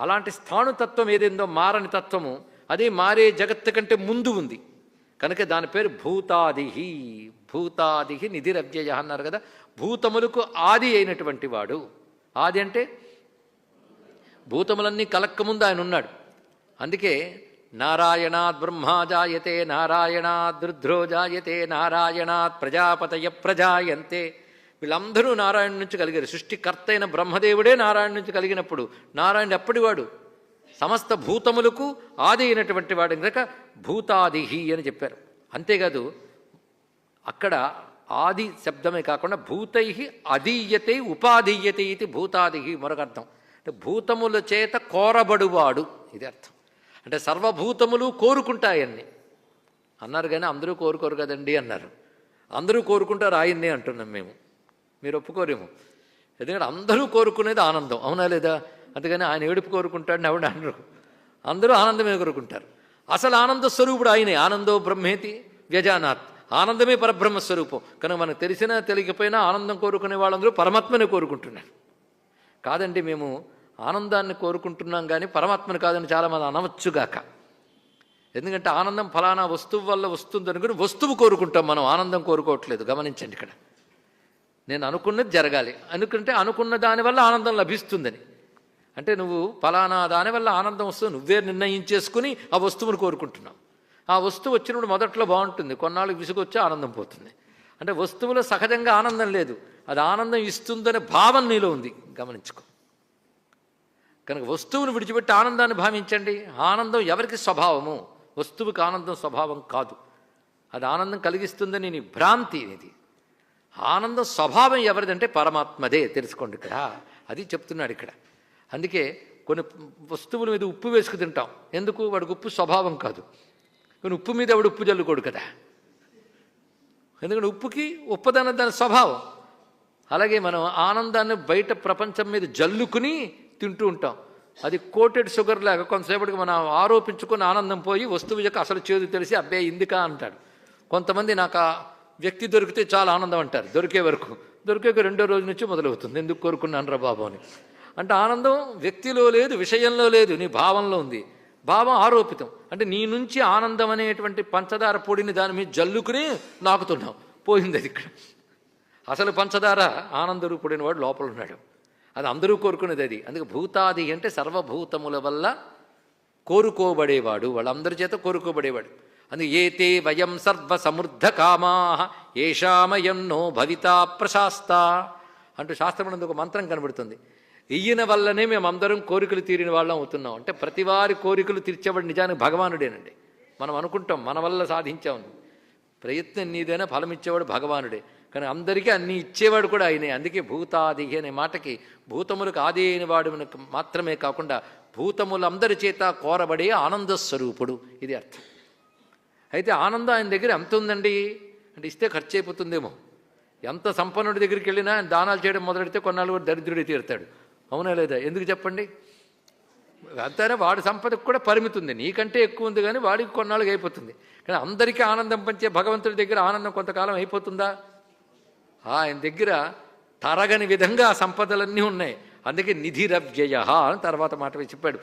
అలాంటి స్థాణుతత్వం ఏదేందో మారని తత్వము అది మారే జగత్తు కంటే ముందు ఉంది. కనుక దాని పేరు భూతాదిహి. భూతాదిహి నిధిరవ్యయ అన్నారు కదా. భూతములకు ఆది అయినటువంటి వాడు. ఆది అంటే భూతములన్నీ కలక్కముందు ఆయన ఉన్నాడు. అందుకే నారాయణాత్ బ్రహ్మా జాయతే నారాయణాత్ రుద్రో జాయతే నారాయణాత్ ప్రజాపతయ ప్రజాయంతే. వీళ్ళందరూ నారాయణ నుంచి కలిగారు. సృష్టికర్త అయిన బ్రహ్మదేవుడే నారాయణ నుంచి కలిగినప్పుడు నారాయణ ఎప్పటివాడు సమస్త భూతములకు ఆది అయినటువంటి వాడు. కనుక భూతాదిహి అని చెప్పారు. అంతేకాదు అక్కడ ఆది శబ్దమే కాకుండా భూతై అధీయతే ఉపాధీయతే ఇది భూతాదిహి మరొక అర్థం. అంటే భూతముల చేత కోరబడువాడు. ఇది అర్థం. అంటే సర్వభూతములు కోరుకుంటాయన్ని. అన్నారు కానీ అందరూ కోరుకోరు కదండి అన్నారు. అందరూ కోరుకుంటారు ఆయన్నే అంటున్నాం మేము. మీరు ఒప్పుకోరేమో. ఎందుకంటే అందరూ కోరుకునేది ఆనందం. అవునా లేదా? అందుకని ఆయన ఏడుపు కోరుకుంటాడని ఆవిడ అనరు. అందరూ ఆనందమే కోరుకుంటారు. అసలు ఆనంద స్వరూపుడు ఆయనే. ఆనందో బ్రహ్మేతి వ్యజానాత్. ఆనందమే పరబ్రహ్మ స్వరూపం. కనుక మనకు తెలిసినా తెలియకపోయినా ఆనందం కోరుకునే వాళ్ళందరూ పరమాత్మనే కోరుకుంటున్నారు. కాదండి మేము ఆనందాన్ని కోరుకుంటున్నాం కానీ పరమాత్మని కాదని చాలామంది అనవచ్చుగాక ఎందుకంటే ఆనందం ఫలానా వస్తువు వల్ల వస్తుంది అనుకుని వస్తువు కోరుకుంటాం మనం. ఆనందం కోరుకోవట్లేదు. గమనించండి ఇక్కడ. నేను అనుకున్నది జరగాలి. అనుకుంటే అనుకున్న దానివల్ల ఆనందం లభిస్తుందని. అంటే నువ్వు ఫలానా దానివల్ల ఆనందం వస్తుంది. నువ్వే నిర్ణయించేసుకుని ఆ వస్తువును కోరుకుంటున్నావు. ఆ వస్తువు వచ్చినప్పుడు మొదట్లో బాగుంటుంది. కొన్నాళ్ళకి విసుగొచ్చి ఆనందం పోతుంది. అంటే వస్తువులో సహజంగా ఆనందం లేదు. అది ఆనందం ఇస్తుందనే భావం నీలో ఉంది. గమనించుకో. కనుక వస్తువును విడిచిపెట్టి ఆనందాన్ని భావించండి. ఆనందం ఎవరికి స్వభావము? వస్తువుకి ఆనందం స్వభావం కాదు. అది ఆనందం కలిగిస్తుందని నీ భ్రాంతి ఇది ఆనందం స్వభావం ఎవరిదంటే పరమాత్మదే తెలుసుకోండి ఇక్కడ. అది చెప్తున్నాడు ఇక్కడ. అందుకే కొన్ని వస్తువుల మీద ఉప్పు వేసుకు తింటాం. ఎందుకు? వాడికి ఉప్పు స్వభావం కాదు. కానీ ఉప్పు మీద వాడు ఉప్పు జల్లుకోడు కదా. ఎందుకంటే ఉప్పుకి ఉప్పదన దాని స్వభావం. అలాగే మనం ఆనందాన్ని బయట ప్రపంచం మీద జల్లుకుని తింటూ ఉంటాం. అది కోటెడ్ షుగర్ లాగా కొంతసేపటికి మనం ఆరోపించుకుని ఆనందం పోయి వస్తువు యొక్క అసలు చేదు తెలిసి అబ్బే ఇందుకా అంటాడు. కొంతమంది నాకు వ్యక్తి దొరికితే చాలా ఆనందం అంటారు. దొరికే వరకు. దొరికే రెండో రోజు నుంచి మొదలవుతుంది. ఎందుకు కోరుకున్నాను రా బాబు అని. అంటే ఆనందం వ్యక్తిలో లేదు విషయంలో లేదు నీ భావంలో ఉంది. భావం ఆరోపితం. అంటే నీ నుంచి ఆనందం అనేటువంటి పంచదార పొడిని దాని మీద జల్లుకుని నాకుతున్నావు. పోయింది అది ఇక్కడ. అసలు పంచదార ఆనందరూపుడైన వాడు లోపల ఉన్నాడు. అది అందరూ కోరుకునేది అది. అందుకే భూతాది అంటే సర్వభూతముల వల్ల కోరుకోబడేవాడు. వాళ్ళందరి చేత కోరుకోబడేవాడు. అందుకే ఏతే వయం సర్వ సమృద్ధ కామా ఏషామయం నో భవితా ప్రశాస్త. అంటూ శాస్త్రం ఒక మంత్రం కనబడుతుంది. ఈయన వల్లనే మేమందరం కోరికలు తీరిన వాళ్ళం అవుతున్నాం. అంటే ప్రతి వారి కోరికలు తీర్చేవాడు నిజానికి భగవానుడేనండి. మనం అనుకుంటాం మన వల్ల సాధించామని ప్రయత్నం నీదైనా ఫలం ఇచ్చేవాడు భగవానుడే. కానీ అందరికీ అన్ని ఇచ్చేవాడు కూడా ఆయనే. అందుకే భూతాది అనే మాటకి భూతములకు ఆది అయిన వాడు మాత్రమే కాకుండా భూతములందరి చేత కోరబడే ఆనంద స్వరూపుడు ఇది అర్థం. అయితే ఆనందం ఆయన దగ్గర ఎంత ఉందండి? అంటే ఇస్తే ఖర్చు అయిపోతుందేమో ఎంత సంపన్నుడి దగ్గరికి వెళ్ళినా ఆయన దానాలు చేయడం మొదలెడితే కొన్నాళ్ళు కూడా దరిద్రుడి తీరుతాడు. అవునా లేదా? ఎందుకు చెప్పండి? అంతేనా? వాడి సంపదకు కూడా పరిమితి ఉంది నీకంటే ఎక్కువ ఉంది కానీ వాడికి కొన్నాళ్ళకి అయిపోతుంది. కానీ అందరికీ ఆనందం పంచే భగవంతుడి దగ్గర ఆనందం కొంతకాలం అయిపోతుందా? ఆయన దగ్గర తరగని విధంగా సంపదలన్నీ ఉన్నాయి. అందుకే నిధిరవ్యయ అని తర్వాత మాట చెప్పాడు.